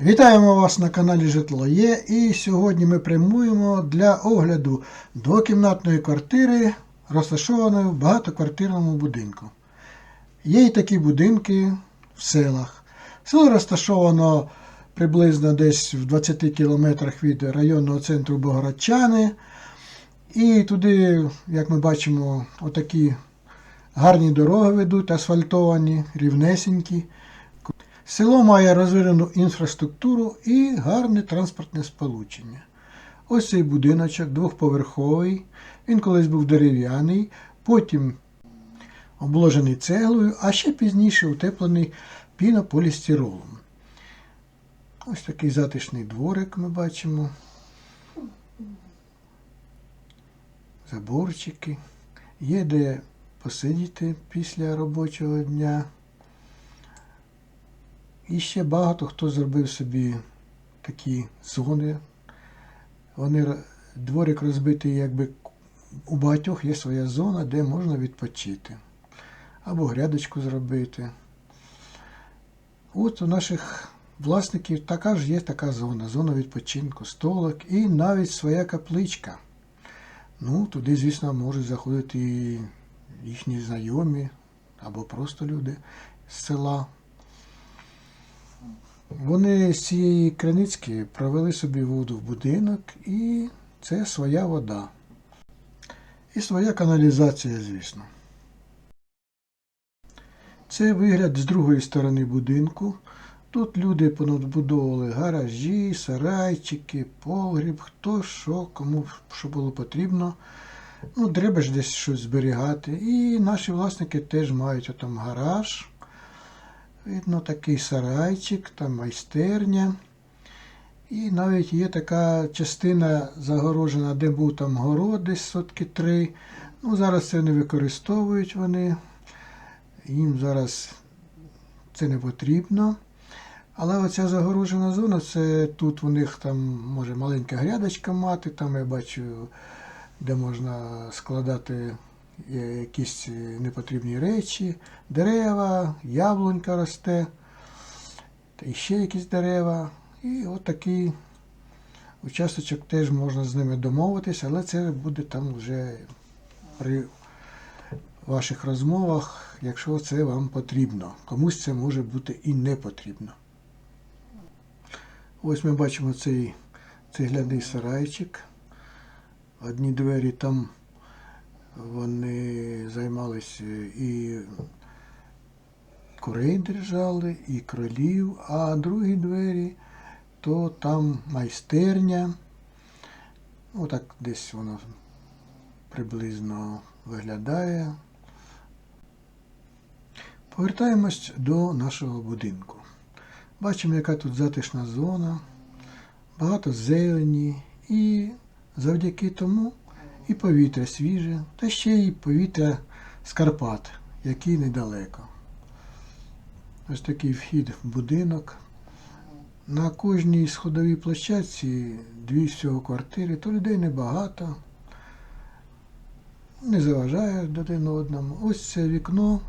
Вітаємо вас на каналі Житло Є. І сьогодні ми прямуємо для огляду двокімнатної квартири, розташованої в багатоквартирному будинку. Є і такі будинки в селах. Село розташовано приблизно десь в 20 кілометрах від районного центру Богородчани. І туди, як ми бачимо, отакі гарні дороги ведуть, асфальтовані, рівнесенькі. Село має розвинену інфраструктуру і гарне транспортне сполучення. Ось цей будиночок двохповерховий. Він колись був дерев'яний, потім обложений цеглою, а ще пізніше утеплений пінополістиролом. Ось такий затишний дворик ми бачимо. Заборчики. Є де посидіти після робочого дня. І ще багато хто зробив собі такі зони. Вони дворик розбитий, якби у багатьох є своя зона, де можна відпочити. Або грядочку зробити. От у наших власників така ж є така зона, зона відпочинку, столик і навіть своя капличка. Ну, туди, звісно, можуть заходити їхні знайомі або просто люди з села. Вони з цієї криницьки провели собі воду в будинок, і це своя вода. І своя каналізація, звісно. Це вигляд з другої сторони будинку. Тут люди понадбудовували гаражі, сарайчики, погріб, хто що, кому що було потрібно. Ну, треба ж десь щось зберігати. І наші власники теж мають отам гараж. Видно, такий сарайчик, там майстерня. І навіть є така частина загорожена, де був там город, десь сотки три. Ну, зараз це не використовують вони. Їм зараз це не потрібно. Але оця загорожена зона, це тут у них там може маленька грядочка мати, там я бачу, де можна складати якісь е, непотрібні речі, дерева, яблунька росте, та ще якісь дерева. І от такий участочок теж можна з ними домовитися, але це буде там вже при ваших розмовах, якщо це вам потрібно. Комусь це може бути і не потрібно. Ось ми бачимо цей цегляний сарайчик. Одні двері там вони займалися і курей держали, і кролів, а другі двері, то там майстерня. Отак десь воно приблизно виглядає. Повертаємось до нашого будинку. Бачимо, яка тут затишна зона, багато зелені, і завдяки тому і повітря свіже, та ще й повітря з Карпат, який недалеко. Ось такий вхід в будинок. На кожній сходовій площадці дві всього квартири, то людей небагато, не заважає один одному. Ось це вікно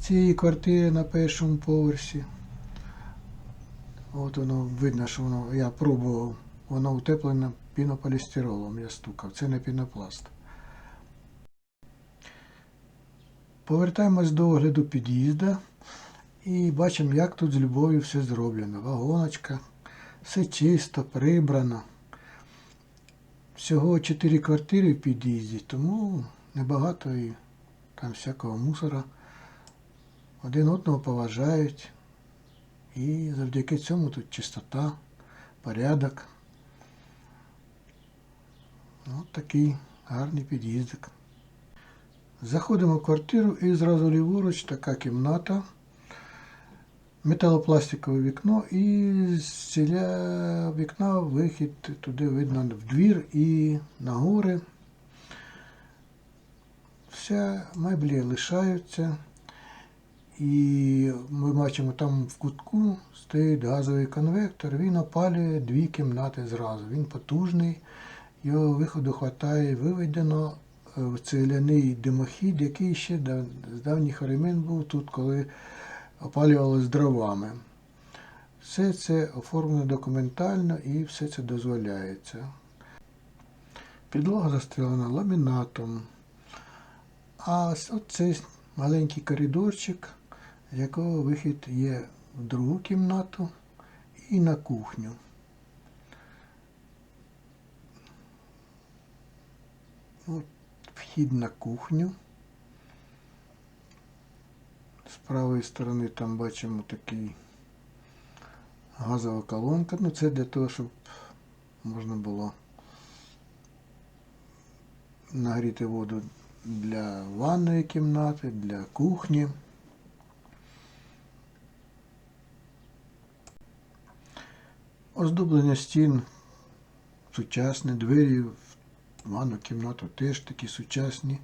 цієї квартири на першому поверсі. От воно видно, що воно, я пробував, воно утеплене пінополістиролом, я стукав. Це не пінопласт. Повертаємось до огляду під'їзда і бачимо, як тут з любов'ю все зроблено. Вагоночка, все чисто, прибрано. Всього 4 квартири в під'їзді, тому небагато і там всякого мусора. Один одного поважають. І завдяки цьому тут чистота, порядок. Ось такий гарний під'їздик. Заходимо в квартиру і зразу ліворуч така кімната, металопластикове вікно і з ціля вікна вихід туди видно в двір і на гори. Вся меблі лишаються. І ми бачимо, там в кутку стоїть газовий конвектор, він опалює дві кімнати зразу. Він потужний, його виходу вистачає, виведено е, в цегляний димохід, який ще з давніх времен був тут, коли опалювалось дровами. Все це оформлено документально і все це дозволяється. Підлога застелена ламінатом. А ось цей маленький коридорчик, з якого вихід є в другу кімнату і на кухню. Вхід на кухню. З правої сторони там бачимо такий газова колонка. Ну, це для того, щоб можна було нагріти воду для ванної кімнати, для кухні. Оздоблення стін сучасне, двері ванну кімнату теж такі сучасні.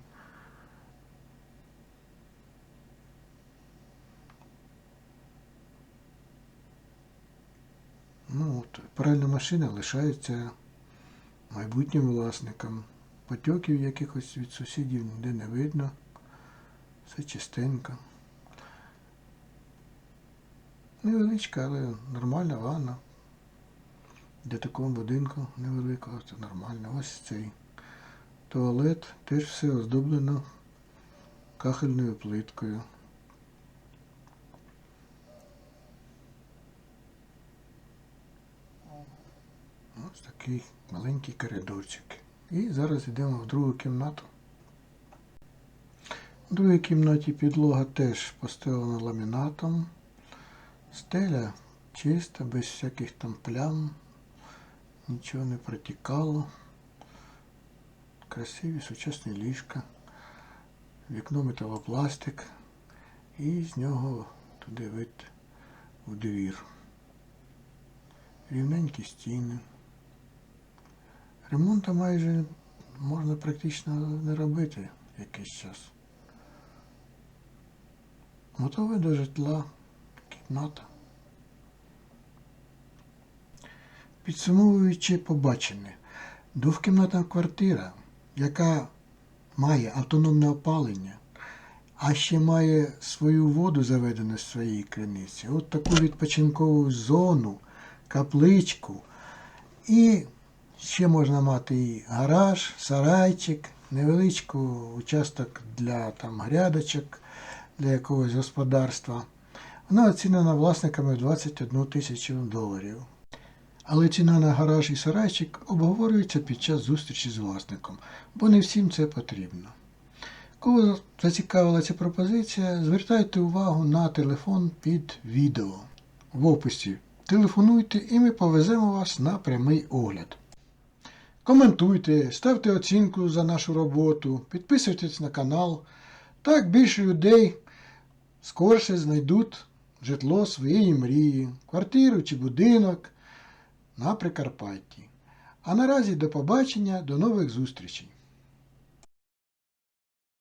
Ну от, пральна машина лишається майбутнім власникам. Потьоків якихось від сусідів ніде не видно. Все чистенько. Невеличка, але нормальна ванна. Для такого будинку невеликого це нормально. Ось цей туалет теж все оздоблено кахельною плиткою. Ось такий маленький коридорчик. І зараз йдемо в другу кімнату. В другій кімнаті підлога теж постелена ламінатом. Стеля чиста, без всяких там плям, нічого не протікало. Красиві сучасні ліжка, вікно металопластик, і з нього туди вид в двір. Рівненькі стіни. Ремонту майже можна практично не робити якийсь час. Готове до житла кімната. Підсумовуючи побачене, двохкімнатна квартира, яка має автономне опалення, а ще має свою воду заведену з своєї криниці, от таку відпочинкову зону, капличку і Ще можна мати і гараж, сарайчик, невеличку участок для там, грядочок, для якогось господарства. Вона оцінена власниками в 21 тисячу доларів. Але ціна на гараж і сарайчик обговорюється під час зустрічі з власником, бо не всім це потрібно. Кого зацікавила ця пропозиція, звертайте увагу на телефон під відео. В описі телефонуйте і ми повеземо вас на прямий огляд. Коментуйте, ставте оцінку за нашу роботу, підписуйтесь на канал. Так більше людей скорше знайдуть житло своєї мрії, квартиру чи будинок на Прикарпатті. А наразі до побачення, до нових зустрічей!